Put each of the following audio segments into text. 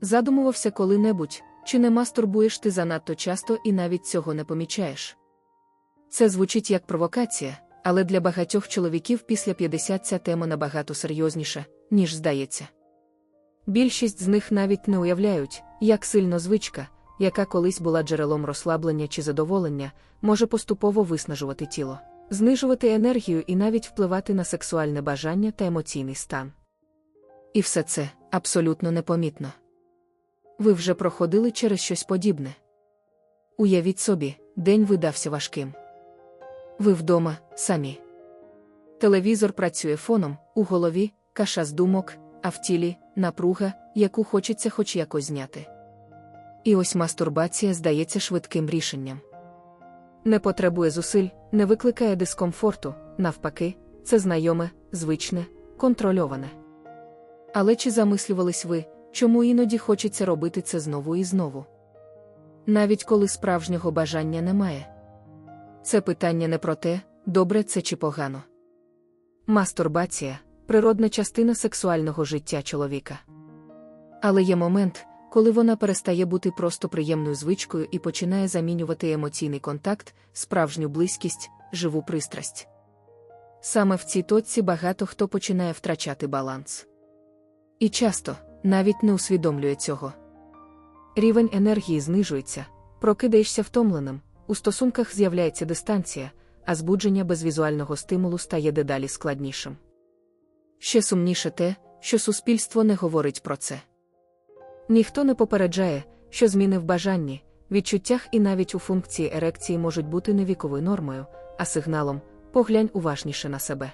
Задумувався коли-небудь, чи не мастурбуєш ти занадто часто і навіть цього не помічаєш. Це звучить як провокація, але для багатьох чоловіків після 50 ця тема набагато серйозніша, ніж здається. Більшість з них навіть не уявляють, як сильно звичка, яка колись була джерелом розслаблення чи задоволення, може поступово виснажувати тіло, знижувати енергію і навіть впливати на сексуальне бажання та емоційний стан. І все це абсолютно непомітно. Ви вже проходили через щось подібне. Уявіть собі, день видався важким. Ви вдома самі. Телевізор працює фоном, у голові, каша з думок, а в тілі напруга, яку хочеться хоч якось зняти. І ось мастурбація здається швидким рішенням. Не потребує зусиль, не викликає дискомфорту, навпаки, це знайоме, звичне, контрольоване. Але чи замислювались ви, чому іноді хочеться робити це знову і знову? Навіть коли справжнього бажання немає. Це питання не про те, добре це чи погано. Мастурбація природна частина сексуального життя чоловіка. Але є момент, коли вона перестає бути просто приємною звичкою і починає замінювати емоційний контакт, справжню близькість, живу пристрасть. Саме в цій точці багато хто починає втрачати баланс. І часто навіть не усвідомлює цього. Рівень енергії знижується, прокидаєшся втомленим, у стосунках з'являється дистанція, а збудження без візуального стимулу стає дедалі складнішим. Ще сумніше те, що суспільство не говорить про це. Ніхто не попереджає, що зміни в бажанні, відчуттях і навіть у функції ерекції можуть бути не віковою нормою, а сигналом поглянь уважніше на себе.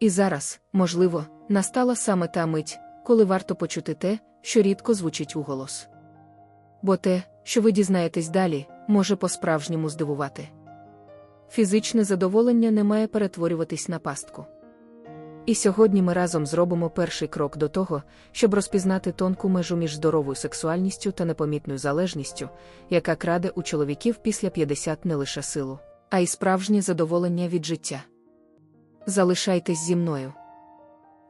І зараз, можливо, настала саме та мить, коли варто почути те, що рідко звучить у голос. Бо те, що ви дізнаєтесь далі, може по-справжньому здивувати. Фізичне задоволення не має перетворюватись на пастку. І сьогодні ми разом зробимо перший крок до того, щоб розпізнати тонку межу між здоровою сексуальністю та непомітною залежністю, яка краде у чоловіків після 50 не лише силу, а й справжнє задоволення від життя. Залишайтесь зі мною.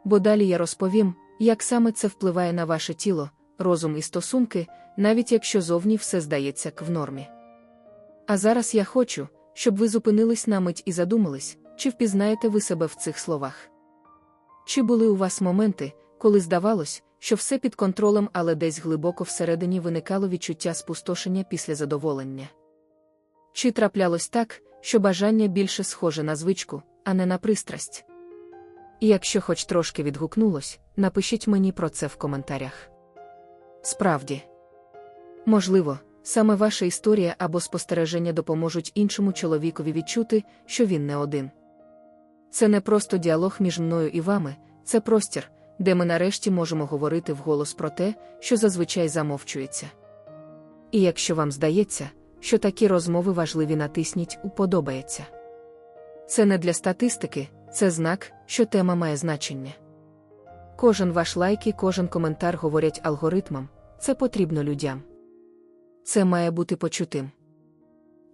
Бо далі я розповім, як саме це впливає на ваше тіло, розум і стосунки, навіть якщо зовні все здається в нормі. А зараз я хочу, щоб ви зупинились на мить і задумались, чи впізнаєте ви себе в цих словах. Чи були у вас моменти, коли здавалось, що все під контролем, але десь глибоко всередині виникало відчуття спустошення після задоволення? Чи траплялось так, що бажання більше схоже на звичку, а не на пристрасть? І якщо хоч трошки відгукнулось, напишіть мені про це в коментарях. Справді, можливо, саме ваша історія або спостереження допоможуть іншому чоловікові відчути, що він не один. Це не просто діалог між мною і вами, це простір, де ми нарешті можемо говорити вголос про те, що зазвичай замовчується. І якщо вам здається, що такі розмови важливі, натисніть уподобається. Це не для статистики, це знак, що тема має значення. Кожен ваш лайк і кожен коментар говорять алгоритмам, це потрібно людям. Це має бути почутим.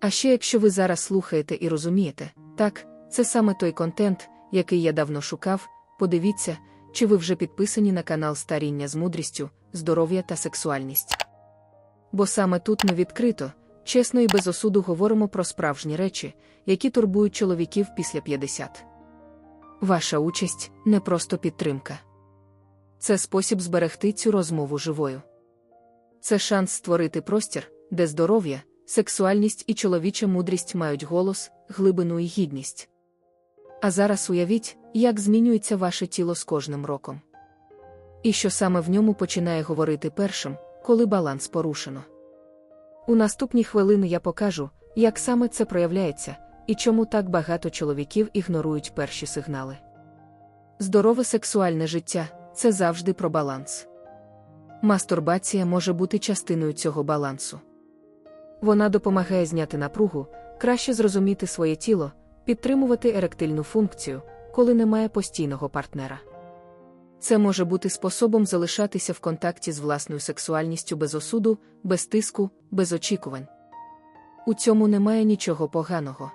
А ще якщо ви зараз слухаєте і розумієте, так, це саме той контент, який я давно шукав, подивіться, чи ви вже підписані на канал Старіння з мудрістю, здоров'я та сексуальність. Бо саме тут ми відкрито, чесно і без осуду говоримо про справжні речі, які турбують чоловіків після 50. Ваша участь не просто підтримка. Це спосіб зберегти цю розмову живою. Це шанс створити простір, де здоров'я, сексуальність і чоловіча мудрість мають голос, глибину і гідність. А зараз уявіть, як змінюється ваше тіло з кожним роком. І що саме в ньому починає говорити першим, коли баланс порушено. У наступні хвилини я покажу, як саме це проявляється і чому так багато чоловіків ігнорують перші сигнали. Здорове сексуальне життя це завжди про баланс. Мастурбація може бути частиною цього балансу. Вона допомагає зняти напругу, краще зрозуміти своє тіло, підтримувати еректильну функцію, коли немає постійного партнера. Це може бути способом залишатися в контакті з власною сексуальністю без осуду, без тиску, без очікувань. У цьому немає нічого поганого.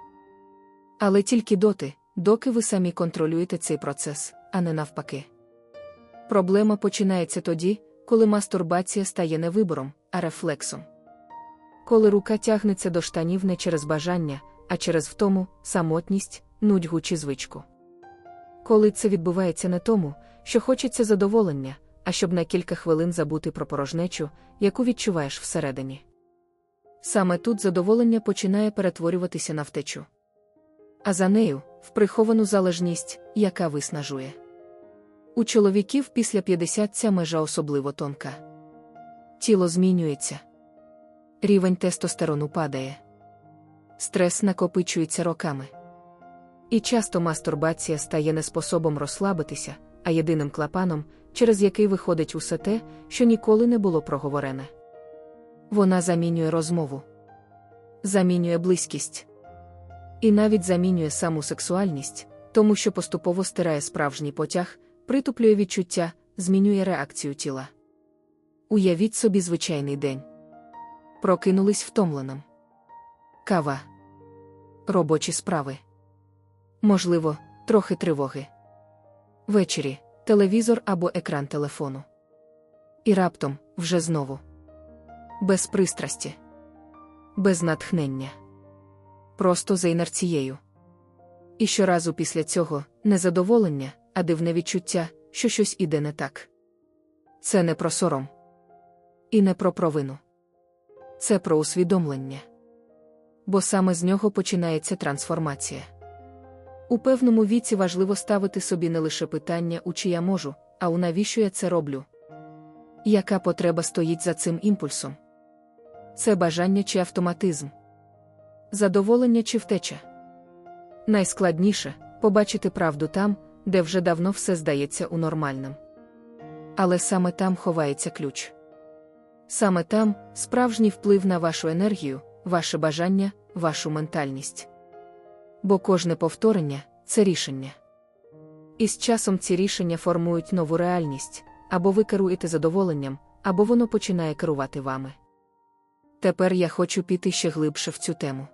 Але тільки доти, доки ви самі контролюєте цей процес, а не навпаки. Проблема починається тоді, коли мастурбація стає не вибором, а рефлексом. Коли рука тягнеться до штанів не через бажання, а через втому, самотність, нудьгу чи звичку. Коли це відбувається не тому, що хочеться задоволення, а щоб на кілька хвилин забути про порожнечу, яку відчуваєш всередині. Саме тут задоволення починає перетворюватися на втечу. А за нею в приховану залежність, яка виснажує. У чоловіків після 50 ця межа особливо тонка. Тіло змінюється. Рівень тестостерону падає. Стрес накопичується роками. І часто мастурбація стає не способом розслабитися, а єдиним клапаном, через який виходить усе те, що ніколи не було проговорене. Вона замінює розмову, замінює близькість і навіть замінює саму сексуальність, тому що поступово стирає справжній потяг, притуплює відчуття, змінює реакцію тіла. Уявіть собі звичайний день. Прокинулись втомленим. Кава. Робочі справи. Можливо, трохи тривоги. Ввечері телевізор або екран телефону. І раптом вже знову. Без пристрасті, без натхнення. Просто за інерцією. І щоразу після цього незадоволення, а дивне відчуття, що щось іде не так. Це не про сором. І не про провину. Це про усвідомлення. Бо саме з нього починається трансформація. У певному віці важливо ставити собі не лише питання, у чи я можу, а у навіщо я це роблю. Яка потреба стоїть за цим імпульсом? Це бажання чи автоматизм, задоволення чи втеча. Найскладніше побачити правду там, де вже давно все здається у нормальним. Але саме там ховається ключ. Саме там справжній вплив на вашу енергію, ваше бажання, вашу ментальність. Бо кожне повторення це рішення. І з часом ці рішення формують нову реальність, або ви керуєте задоволенням, або воно починає керувати вами. Тепер я хочу піти ще глибше в цю тему.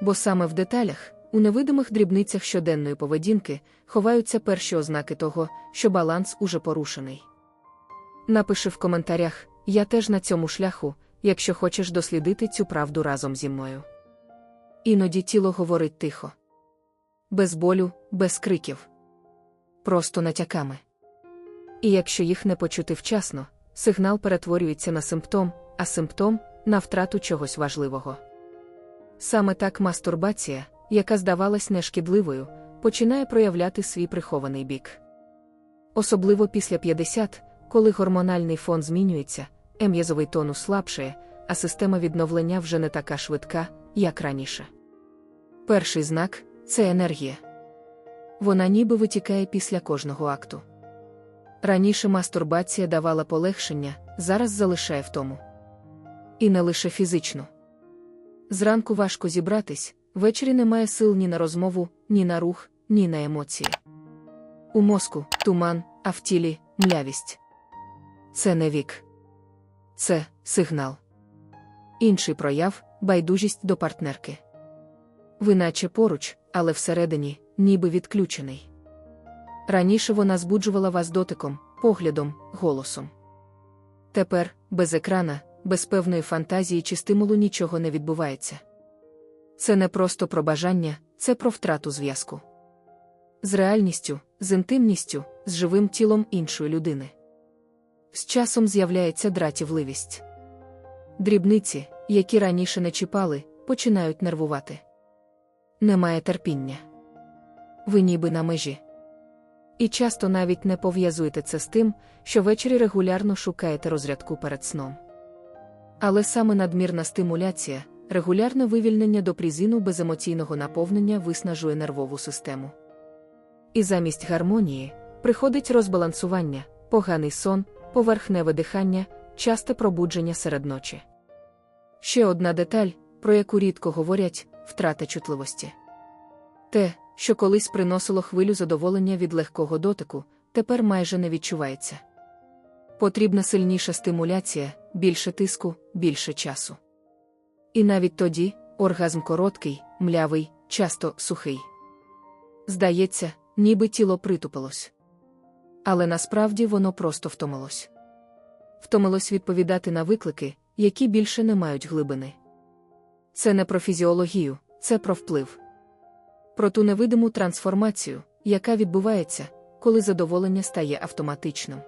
Бо саме в деталях, у невидимих дрібницях щоденної поведінки, ховаються перші ознаки того, що баланс уже порушений. Напиши в коментарях, я теж на цьому шляху, якщо хочеш дослідити цю правду разом зі мною. Іноді тіло говорить тихо, без болю, без криків, просто натяками. І якщо їх не почути вчасно, сигнал перетворюється на симптом, а симптом на втрату чогось важливого. Саме так мастурбація, яка здавалась нешкідливою, починає проявляти свій прихований бік. Особливо після 50, коли гормональний фон змінюється, ем'язовий тонус слабшає, а система відновлення вже не така швидка, як раніше. Перший знак це енергія. Вона ніби витікає після кожного акту. Раніше мастурбація давала полегшення, зараз залишає втому. І не лише фізично. Зранку важко зібратись, ввечері немає сил ні на розмову, ні на рух, ні на емоції. У мозку туман, а в тілі млявість. Це не вік. Це сигнал. Інший прояв байдужість до партнерки. Ви наче поруч, але всередині, ніби відключений. Раніше вона збуджувала вас дотиком, поглядом, голосом. Тепер, без екрана, без певної фантазії чи стимулу нічого не відбувається. Це не просто про бажання, це про втрату зв'язку. З реальністю, з інтимністю, з живим тілом іншої людини. З часом з'являється дратівливість. Дрібниці, які раніше не чіпали, починають нервувати. Немає терпіння. Ви ніби на межі. І часто навіть не пов'язуєте це з тим, що ввечері регулярно шукаєте розрядку перед сном. Але саме надмірна стимуляція, регулярне вивільнення до призину беземоційного наповнення виснажує нервову систему. І замість гармонії приходить розбалансування, поганий сон, поверхневе дихання, часте пробудження серед ночі. Ще одна деталь, про яку рідко говорять втрата чутливості. Те, що колись приносило хвилю задоволення від легкого дотику, тепер майже не відчувається. Потрібна сильніша стимуляція, більше тиску, більше часу. І навіть тоді оргазм короткий, млявий, часто сухий. Здається, ніби тіло притупилось. Але насправді воно просто втомилось. втомилось відповідати на виклики, які більше не мають глибини. Це не про фізіологію, це про вплив. Про ту невидиму трансформацію, яка відбувається, коли задоволення стає автоматичним.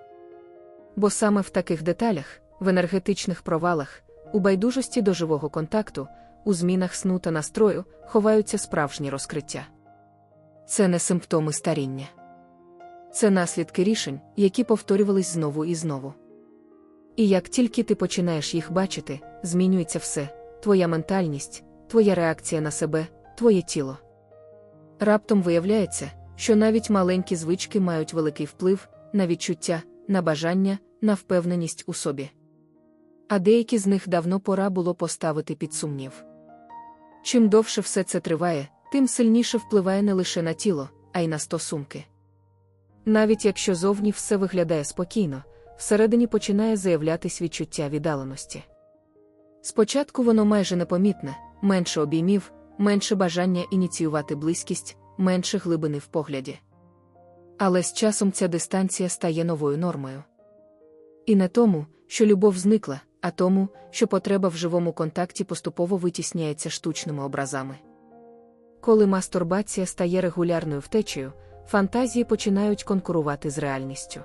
Бо саме в таких деталях, в енергетичних провалах, у байдужості до живого контакту, у змінах сну та настрою ховаються справжні розкриття. Це не симптоми старіння. Це наслідки рішень, які повторювались знову і знову. І як тільки ти починаєш їх бачити, змінюється все твоя ментальність, твоя реакція на себе, твоє тіло. Раптом виявляється, що навіть маленькі звички мають великий вплив на відчуття, на бажання, на впевненість у собі. А деякі з них давно пора було поставити під сумнів. Чим довше все це триває, тим сильніше впливає не лише на тіло, а й на стосунки. Навіть якщо зовні все виглядає спокійно, всередині починає заявлятись відчуття віддаленості. Спочатку воно майже непомітне, менше обіймів, менше бажання ініціювати близькість, менше глибини в погляді. Але з часом ця дистанція стає новою нормою. І не тому, що любов зникла, а тому, що потреба в живому контакті поступово витісняється штучними образами. Коли мастурбація стає регулярною втечею, фантазії починають конкурувати з реальністю.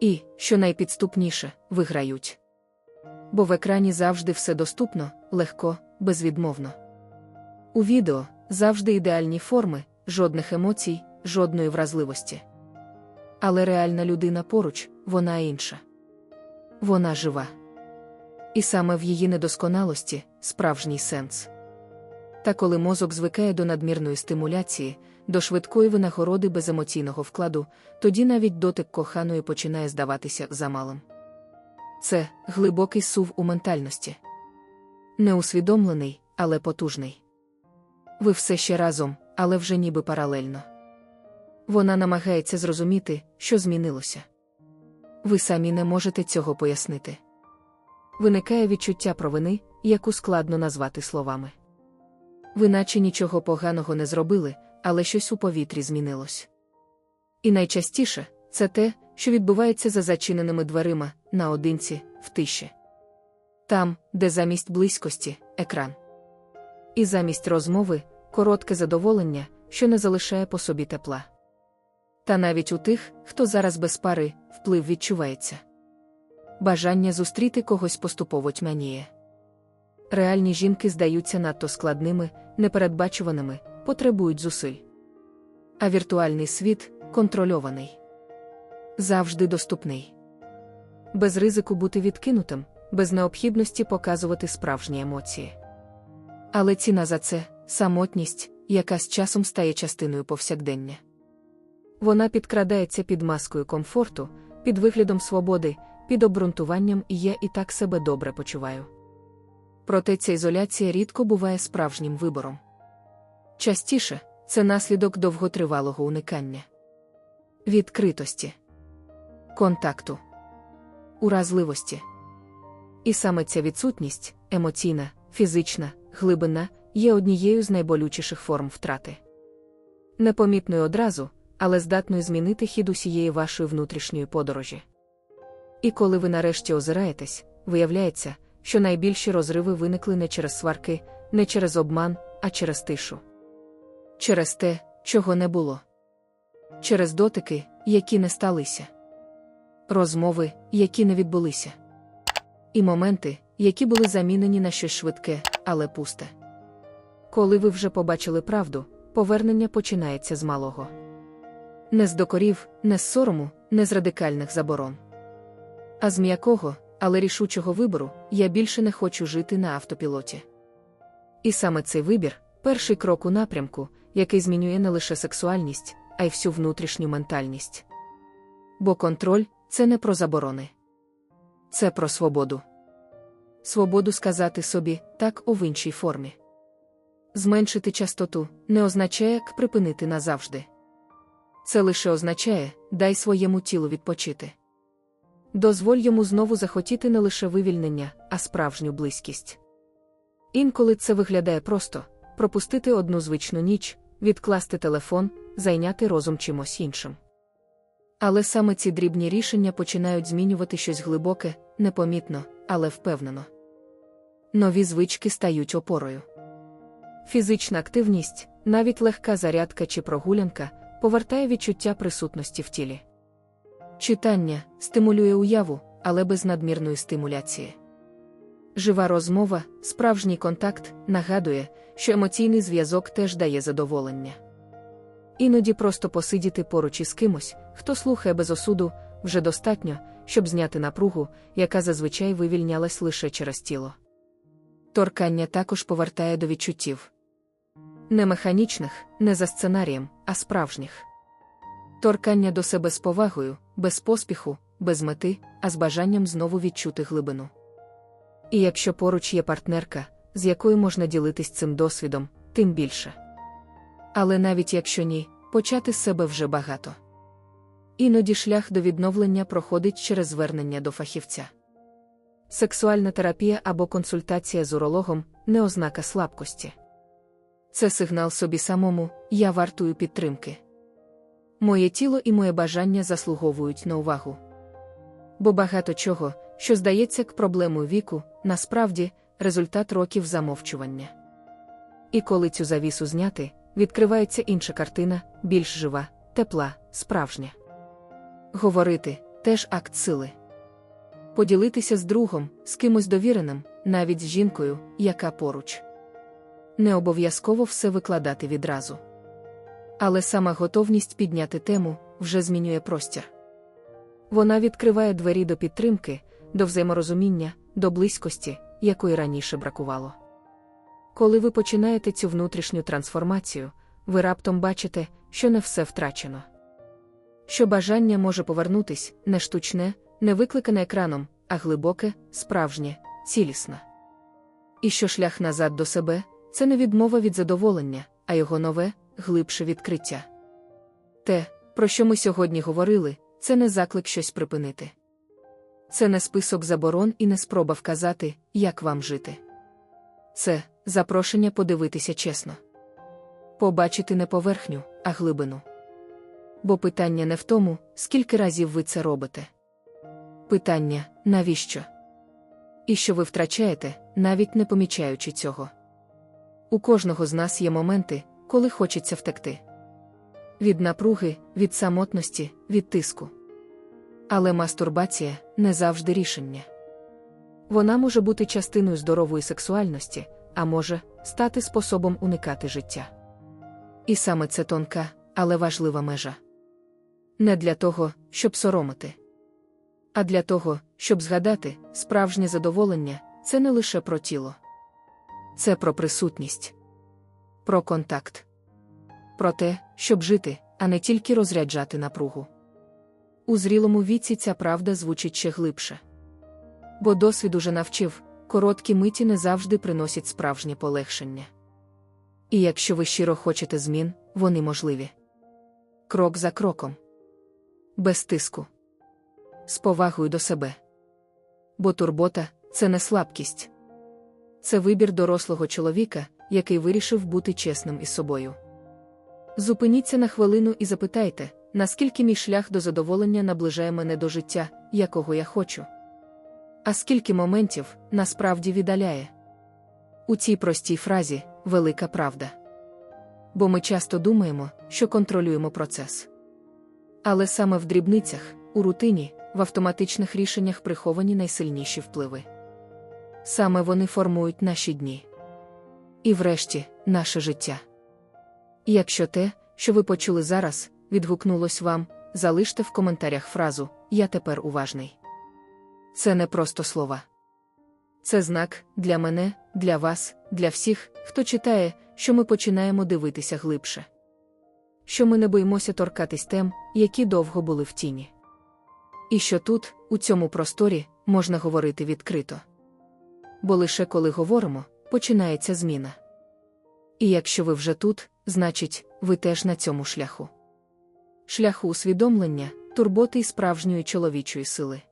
І, що найпідступніше, виграють. Бо в екрані завжди все доступно, легко, безвідмовно. У відео завжди ідеальні форми, жодних емоцій, жодної вразливості. Але реальна людина поруч, вона інша. Вона жива. І саме в її недосконалості справжній сенс. Та коли мозок звикає до надмірної стимуляції, до швидкої винагороди без емоційного вкладу, тоді навіть дотик коханої починає здаватися замалим. Це глибокий сув у ментальності. Неусвідомлений, але потужний. Ви все ще разом, але вже ніби паралельно. Вона намагається зрозуміти, що змінилося. Ви самі не можете цього пояснити. Виникає відчуття провини, яку складно назвати словами. Ви наче нічого поганого не зробили, але щось у повітрі змінилось. І найчастіше це те, що відбувається за зачиненими дверима, наодинці, в тиші. Там, де замість близькості екран. І замість розмови коротке задоволення, що не залишає по собі тепла. Та навіть у тих, хто зараз без пари, вплив відчувається. Бажання зустріти когось поступово тьмяніє. Реальні жінки здаються надто складними, непередбачуваними, потребують зусиль. А віртуальний світ контрольований, завжди доступний. Без ризику бути відкинутим, без необхідності показувати справжні емоції. Але ціна за це самотність, яка з часом стає частиною повсякдення. Вона підкрадається під маскою комфорту, під виглядом свободи, під обґрунтуванням і я і так себе добре почуваю. Проте ця ізоляція рідко буває справжнім вибором. Частіше це наслідок довготривалого уникання, відкритості, контакту, уразливості. І саме ця відсутність емоційна, фізична, глибина є однією з найболючіших форм втрати. Непомітною одразу, але здатною змінити хід усієї вашої внутрішньої подорожі. І коли ви нарешті озираєтесь, виявляється, що найбільші розриви виникли не через сварки, не через обман, а через тишу. Через те, чого не було. Через дотики, які не сталися. Розмови, які не відбулися. І моменти, які були замінені на щось швидке, але пусте. Коли ви вже побачили правду, повернення починається з малого. Не з докорів, не з сорому, не з радикальних заборон. А з м'якого, але рішучого вибору я більше не хочу жити на автопілоті. І саме цей вибір перший крок у напрямку, який змінює не лише сексуальність, а й всю внутрішню ментальність. Бо контроль це не про заборони, це про свободу. Свободу сказати собі так у в іншій формі. Зменшити частоту не означає як припинити назавжди. Це лише означає дай своєму тілу відпочити. Дозволь йому знову захотіти не лише вивільнення, а справжню близькість. Інколи це виглядає просто пропустити одну звичну ніч, відкласти телефон, зайняти розум чимось іншим. Але саме ці дрібні рішення починають змінювати щось глибоке, непомітно, але впевнено. Нові звички стають опорою. Фізична активність, навіть легка зарядка чи прогулянка, повертає відчуття присутності в тілі. Читання стимулює уяву, але без надмірної стимуляції. Жива розмова, справжній контакт нагадує, що емоційний зв'язок теж дає задоволення. Іноді просто посидіти поруч із кимось, хто слухає без осуду, вже достатньо, щоб зняти напругу, яка зазвичай вивільнялась лише через тіло. Торкання також повертає до відчуттів. Не механічних, не за сценарієм, а справжніх. Торкання до себе з повагою, без поспіху, без мети, а з бажанням знову відчути глибину. І якщо поруч є партнерка, з якою можна ділитись цим досвідом, тим більше. Але навіть якщо ні, почати з себе вже багато. Іноді шлях до відновлення проходить через звернення до фахівця. Сексуальна терапія або консультація з урологом не ознака слабкості. Це сигнал собі самому, я вартую підтримки. Моє тіло і моє бажання заслуговують на увагу. Бо багато чого, що здається к проблемою віку, насправді результат років замовчування. І коли цю завісу зняти, відкривається інша картина, більш жива, тепла, справжня. Говорити теж акт сили. Поділитися з другом, з кимось довіреним, навіть з жінкою, яка поруч. Не обов'язково все викладати відразу. Але сама готовність підняти тему вже змінює простір. Вона відкриває двері до підтримки, до взаєморозуміння, до близькості, якої раніше бракувало. Коли ви починаєте цю внутрішню трансформацію, ви раптом бачите, що не все втрачено. Що бажання може повернутись не штучне, не викликане екраном, а глибоке, справжнє, цілісне. І що шлях назад до себе це не відмова від задоволення, а його нове, глибше відкриття. Те, про що ми сьогодні говорили, це не заклик щось припинити. Це не список заборон і не спроба вказати, як вам жити. Це запрошення подивитися чесно. Побачити не поверхню, а глибину. Бо питання не в тому, скільки разів ви це робите. Питання навіщо? І що ви втрачаєте, навіть не помічаючи цього. У кожного з нас є моменти, коли хочеться втекти. Від напруги, від самотності, від тиску. Але мастурбація не завжди рішення. Вона може бути частиною здорової сексуальності, а може стати способом уникати життя. І саме це тонка, але важлива межа. Не для того, щоб соромити, а для того, щоб згадати, справжнє задоволення це не лише про тіло, це про присутність, про контакт, про те, щоб жити, а не тільки розряджати напругу. У зрілому віці ця правда звучить ще глибше. Бо досвід уже навчив, короткі миті не завжди приносять справжнє полегшення. І якщо ви щиро хочете змін, вони можливі. Крок за кроком. Без тиску. З повагою до себе. Бо турбота це не слабкість. Це вибір дорослого чоловіка, який вирішив бути чесним із собою. Зупиніться на хвилину і запитайте, наскільки мій шлях до задоволення наближає мене до життя, якого я хочу. А скільки моментів насправді віддаляє. У цій простій фразі велика правда. Бо ми часто думаємо, що контролюємо процес. Але саме в дрібницях, у рутині, в автоматичних рішеннях приховані найсильніші впливи. Саме вони формують наші дні. І врешті, наше життя. Якщо те, що ви почули зараз, відгукнулось вам, залиште в коментарях фразу Я тепер уважний. Це не просто слова. Це знак для мене, для вас, для всіх, хто читає, що ми починаємо дивитися глибше. Що ми не боїмося торкатись тем, які довго були в тіні. І що тут, у цьому просторі, можна говорити відкрито. Бо лише коли говоримо, починається зміна. І якщо ви вже тут, значить, ви теж на цьому шляху. Шляху усвідомлення, турботи і справжньої чоловічої сили.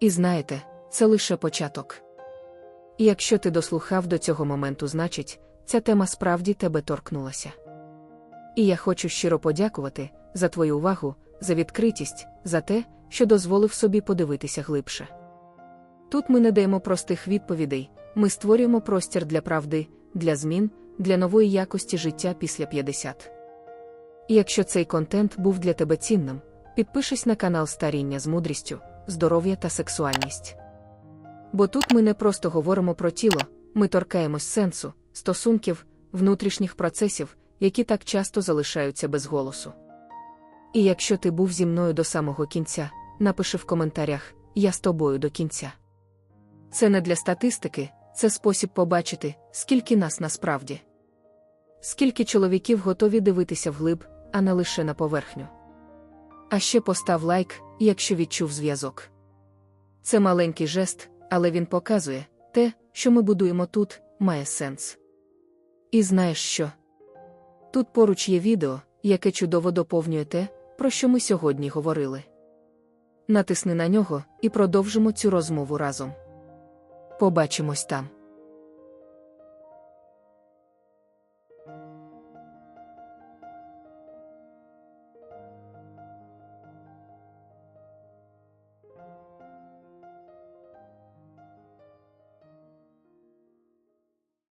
І знаєте, це лише початок. І якщо ти дослухав до цього моменту, значить, ця тема справді тебе торкнулася. І я хочу щиро подякувати за твою увагу, за відкритість, за те, що дозволив собі подивитися глибше. Тут ми не даємо простих відповідей, ми створюємо простір для правди, для змін, для нової якості життя після 50. І якщо цей контент був для тебе цінним, підпишись на канал Старіння з мудрістю, здоров'я та сексуальність. Бо тут ми не просто говоримо про тіло, ми торкаємось сенсу, стосунків, внутрішніх процесів, які так часто залишаються без голосу. І якщо ти був зі мною до самого кінця, напиши в коментарях Я з тобою до кінця. Це не для статистики, це спосіб побачити, скільки нас насправді. Скільки чоловіків готові дивитися вглиб, а не лише на поверхню. А ще постав лайк, якщо відчув зв'язок. Це маленький жест, але він показує те, що ми будуємо тут, має сенс. І знаєш що? Тут поруч є відео, яке чудово доповнює те, про що ми сьогодні говорили. Натисни на нього і продовжимо цю розмову разом. Побачимось там.